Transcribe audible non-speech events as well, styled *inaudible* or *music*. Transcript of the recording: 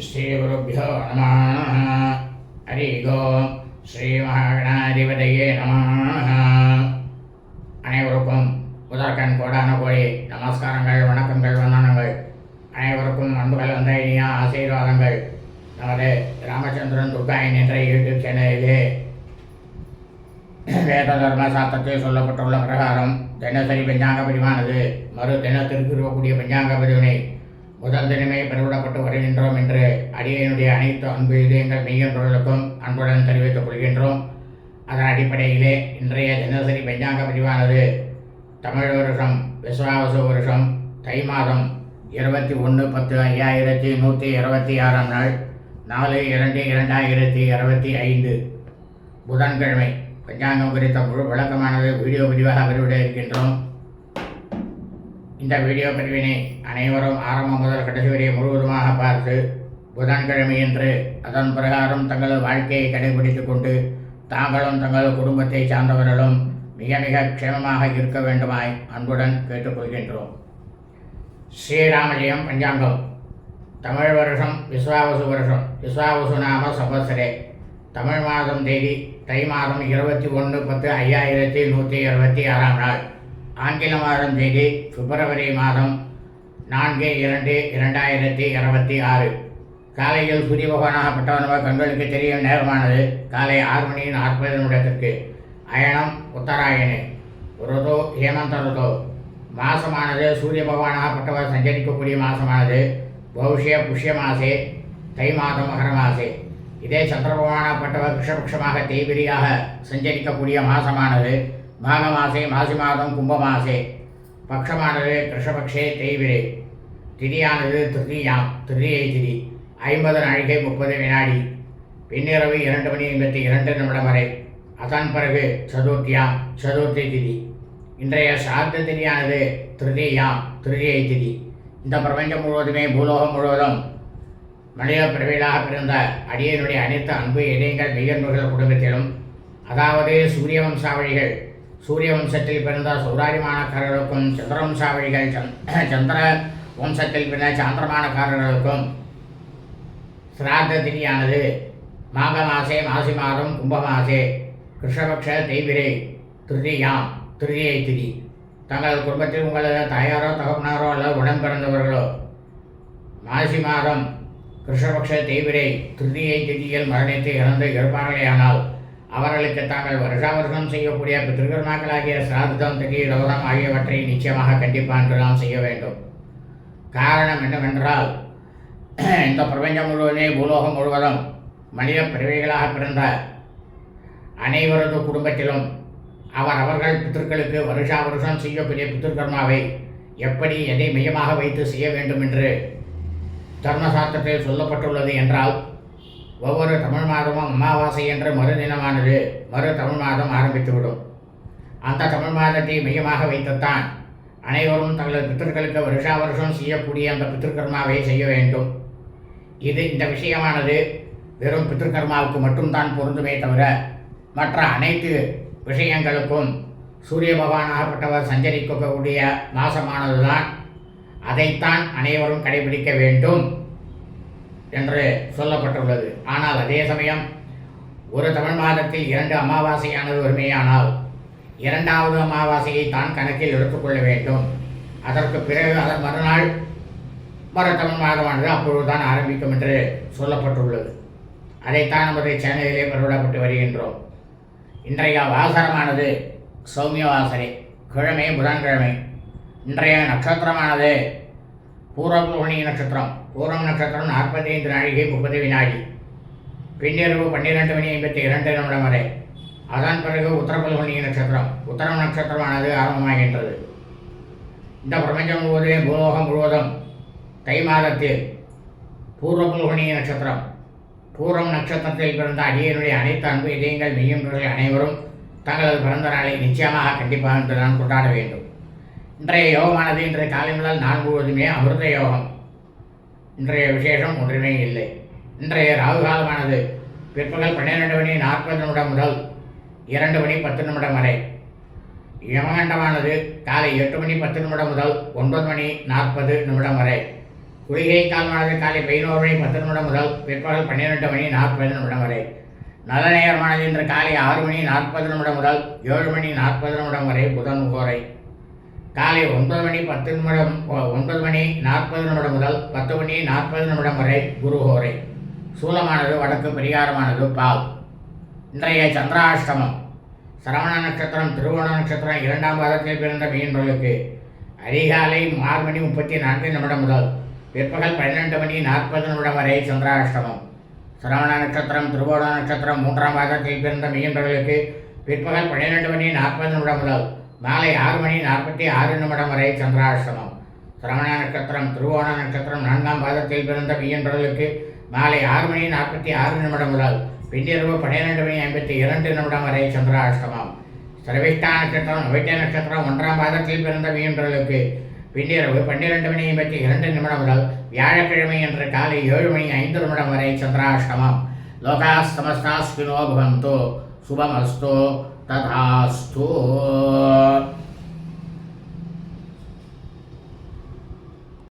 ஸ்ரீகுருப்போ நம ஹரி ஓம் ஸ்ரீ மகாகணாதிபதியே நம அனைவருக்கும் முதற்கண் கோடான கோழி நமஸ்காரங்கள் வணக்கங்கள் வந்தனங்கள். அனைவருக்கும் அன்புகள் வந்த இனியா ஆசீர்வாதங்கள். நமது ராமச்சந்திரன் துர்காயின் என்ற யூடியூப் சேனலிலே வேத தர்ம சாஸ்திரத்தில் சொல்லப்பட்டுள்ள பிரகாரம் தினசரி பஞ்சாங்க பிரிவானது. மறு தினத்திற்கு இருக்கக்கூடிய பஞ்சாங்க பிரிவினை முதல் தினமே பெருவிடப்பட்டு வருகின்றோம் என்று அடியனுடைய அனைத்து அன்பு இதயங்கள் மெய்யன்பர்களுக்கும் அன்புடன் தெரிவித்துக் கொள்கின்றோம். அதன் அடிப்படையிலே இன்றைய தினசரி பஞ்சாங்க பதிவானது தமிழ் வருஷம் விஸ்வாவச வருஷம் தை மாதம் இருபத்தி ஒன்று பத்து ஐயாயிரத்தி நூற்றி இருபத்தி ஆறாம் நாள் நாலு இரண்டு இரண்டாயிரத்தி இருபத்தி ஐந்து. புதன்கிழமை பஞ்சாங்கம் குறித்த முழு விளக்கமானது வீடியோ பதிவாக வெளியிட இருக்கின்றோம். இந்த வீடியோ பிரிவினை அனைவரும் ஆரம்பம் முதல் கடைசி வரை முழுவதுமாக பார்த்து புதன்கிழமையன்று அதன் பிரகாரம் தங்கள் வாழ்க்கையை கடைபிடித்துக் கொண்டு தாங்களும் தங்கள் குடும்பத்தை சார்ந்தவர்களும் மிக மிக க்ஷேமமாக இருக்க வேண்டுமாய் அன்புடன் கேட்டுக்கொள்கின்றோம். ஸ்ரீராமஜயம் பஞ்சாங்கம். தமிழ் வருஷம் விஸ்வாவசு வருஷம். விஸ்வாவசு நாம சம்பத்சரே தமிழ் மாதம் தேதி தை மாதம் இருபத்தி ஒன்று பத்து ஐயாயிரத்தி நூற்றி இருபத்தி ஆறாம் நாள். ஆங்கில மாதம் தேதி பிப்ரவரி மாதம் நான்கு இரண்டு இரண்டாயிரத்தி இருபத்தி ஆறு. காலையில் சூரிய பகவானாகப்பட்டவனவ கண்களுக்கு தெரியும் நேரமானது காலை ஆறு மணி நாற்பது நிமிடத்திற்கு. அயனம் உத்தராயணு. ருதோ ஹேமந்த ருதோ. மாசமானது சூரிய பகவானாகப்பட்டவர் சஞ்சரிக்கக்கூடிய மாசமானது. பௌஷ்ய புஷ்ய மாசே தை மாதம் மகர மாசே. இதே சந்திர பகவானாகப்பட்டவர் கிருஷ்ணபக்ஷமாக தேய்பிரியாக சஞ்சரிக்கக்கூடிய மாசமானது. மாக மாசே மாசி மாதம் கும்பமாசே. பக்ஷமானது கிருஷ்ணபக்ஷே தேய்பிரே. திதியானது திருதியாம் திருதியை திதி ஐம்பது நாழிகை முப்பது வினாடி. பின்னிரவு இரண்டு மணி எண்பத்தி இரண்டு நிமிடம் வரை. அதன் பிறகு சதுர்த்தியாம் சதுர்த்தி திதி. இன்றைய சார்ந்த திதியானது திருதியாம் திருதியை திதி இந்த பிரபஞ்சம் முழுவதுமே பூலோகம் முழுவதும் மனித பிறவிகளாக பிறந்த அடியனுடைய அனைத்து அன்பு இதயங்கள் மெய்யன்புகள் குடும்பத்திலும் அதாவது சூரிய வம்சாவளிகள் சூரிய வம்சத்தில் பிறந்த சௌராரிமானக்காரர்களுக்கும் சந்திரவம்சாவழிகள் சந்திர *clears throat* வம்சத்தில் பிறந்த சாந்திரமானக்காரர்களுக்கும் சிராத்த திதியானது மாக மாசே மாசி மாதம் கும்ப மாசே கிருஷ்ணபக்ஷ தெய்விரை திருதியாம் திருதியை திதி. தங்கள் குடும்பத்தில் உங்களது தாயாரோ தகப்பனாரோ அல்லது உடன் பிறந்தவர்களோ மாசி மாதம் கிருஷ்ணபக்ஷ தெய்விரை திருதியை திதியில் மரணித்து இறந்து இருப்பார்களேயானால் அவர்களுக்கு தாங்கள் வருஷா வருஷம் செய்யக்கூடிய பித்திருக்கர்மாக்களாகிய சிராதம் திதி ரவரம் ஆகியவற்றை நிச்சயமாக கண்டிப்பாக நாம் செய்ய வேண்டும். காரணம் என்னவென்றால் இந்த பிரபஞ்சம் முழுவதுமே பூலோகம் முழுவதும் மனித பிறவிகளாக பிறந்த அனைவரது குடும்பத்திலும் அவர் அவர்கள் பித்திருக்களுக்கு வருஷா வருஷம் செய்யக்கூடிய பித்திருக்கர்மாவை எப்படி எதை மையமாக வைத்து செய்ய வேண்டும் என்று தர்மசாஸ்திரத்தில் சொல்லப்பட்டுள்ளது என்றால் ஒவ்வொரு தமிழ் மாதமும் அமாவாசை என்ற மறுதினமானது மறு தமிழ் மாதம் ஆரம்பித்துவிடும். அந்த தமிழ் மாதத்தை மையமாக வைத்துத்தான் அனைவரும் தங்களது பித்தர்களுக்கு வருஷா வருஷம் செய்யக்கூடிய அந்த பித்திருக்கர்மாவை செய்ய வேண்டும். இது இந்த விஷயமானது வெறும் பித்திருக்கர்மாவுக்கு மட்டும்தான் பொருந்துமே தவிர மற்ற அனைத்து விஷயங்களுக்கும் சூரிய பகவானாகப்பட்டவர் சஞ்சரிக்கக்கூடிய மாசமானதுதான். அதைத்தான் அனைவரும் கடைபிடிக்க வேண்டும். என்று சொல்லப்பட்டுள்ளது. ஆனால் அதே சமயம் ஒரு தமிழ் மாதத்தில் இரண்டு அமாவாசையானது ஒருமையானால் இரண்டாவது அமாவாசையை தான் கணக்கில் எடுத்துக்கொள்ள வேண்டும். அதற்கு பிறகு அதன் மறுநாள் மறு தமிழ் மாதமானது அப்பொழுதுதான் ஆரம்பிக்கும் என்று சொல்லப்பட்டுள்ளது. அதைத்தான் நமது சேனலிலே பரவிடப்பட்டு வருகின்றோம். இன்றைய வாசனமானது சௌமிய வாசனை கிழமை புதன்கிழமை. இன்றைய நட்சத்திரமானது பூர்வபூரணி நட்சத்திரம். பூரம் நட்சத்திரம் நாற்பத்தி ஐந்து நாழிகை முப்பது வினாடி பின்னிரவு பன்னிரெண்டு மணி ஐம்பத்தி இரண்டு நிமிடம் வரை. அதன் பிறகு உத்தரபல்குனி நட்சத்திரம். உத்தரம் நட்சத்திரமானது ஆரம்பமாகின்றது. இந்த பிரபஞ்சம் முழுவதும் பூலோகம் முழுவதும் தை மாதத்தில் பூர்வபல்குனி நட்சத்திரம். பூரம் நட்சத்திரத்தில் பிறந்த அடியனுடைய அனைத்து அன்பு இதயங்கள் மெய்யன்பர்கள் அனைவரும் தங்களது பிறந்த நாளை நிச்சயமாக கண்டிப்பாக என்று நான் கொண்டாட வேண்டும். இன்றைய யோகமானது இன்றைய காலை முதல் நாள் முழுவதுமே அமிர்த யோகம். இன்றைய விசேஷம் ஒன்றுமே இல்லை. இன்றைய ராகு காலமானது பிற்பகல் பன்னிரெண்டு மணி நாற்பது நிமிடம் முதல் இரண்டு மணி பத்து நிமிடம் வரை. யமகண்டமானது காலை எட்டு மணி பத்து நிமிடம் முதல் ஒன்பது மணி நாற்பது நிமிடம் வரை. குளிகை காலமானது காலை பதினோரு மணி பத்து நிமிடம் முதல் பிற்பகல் பன்னிரெண்டு மணி நாற்பது நிமிடம் வரை. நல்ல நேரமானது இன்று காலை ஆறு மணி நாற்பது நிமிடம் முதல் ஏழு மணி நாற்பது நிமிடம் வரை புதன் கோரை. காலை ஒன்பது மணி பத்து நிமிடம் ஒன்பது மணி நாற்பது நிமிடம் முதல் பத்து மணி நாற்பது நிமிடம் வரை குரு ஹோரை சூலமானது வடக்கு பரிகாரமானது பால். இன்றைய சந்திராஷ்டமம். சரவண நட்சத்திரம் திருவோண நட்சத்திரம் இரண்டாம் பாதத்தில் பிறந்த மீன்களுக்கு அதிகாலை ஆறு மணி முப்பத்தி நான்கு நிமிடம் முதல் பிற்பகல் பன்னிரெண்டு மணி நாற்பது நிமிடம் வரை சந்திராஷ்டமம். சரவண நட்சத்திரம் திருவோண நட்சத்திரம் மூன்றாம் பாதத்தில் பிறந்த மீன்களுக்கு பிற்பகல் பன்னிரெண்டு மணி நாற்பது நிமிடம் முதல் மாலை ஆறு மணி நாற்பத்தி ஆறு நிமிடம் வரை சந்திராசிரமம் சிரமண நட்சத்திரம் திருவோண நட்சத்திரம் நான்காம் பாதத்தில் பிறந்த பையன்பர்களுக்கு மாலை ஆறு மணி நாற்பத்தி ஆறு நிமிடம் முதல் பின்னிரவு பன்னிரெண்டு மணி ஐம்பத்தி இரண்டு நிமிடம் வரை சந்திராஷ்டமம். சிரவிஷ்டா நட்சத்திரம் நவைட்ட நட்சத்திரம் ஒன்றாம் பாதத்தில் பிறந்த மீன்பர்களுக்கு பின்னிரவு பன்னிரெண்டு மணி ஐம்பத்தி இரண்டு நிமிடம் முதல் வியாழக்கிழமை என்ற காலை ஏழு மணி ஐந்து நிமிடம் வரை சந்திராஷ்டமம். லோகா சமஸ்தாஸ்வினோ பவந்தோ சுபமஸ்தோ. तथास्तु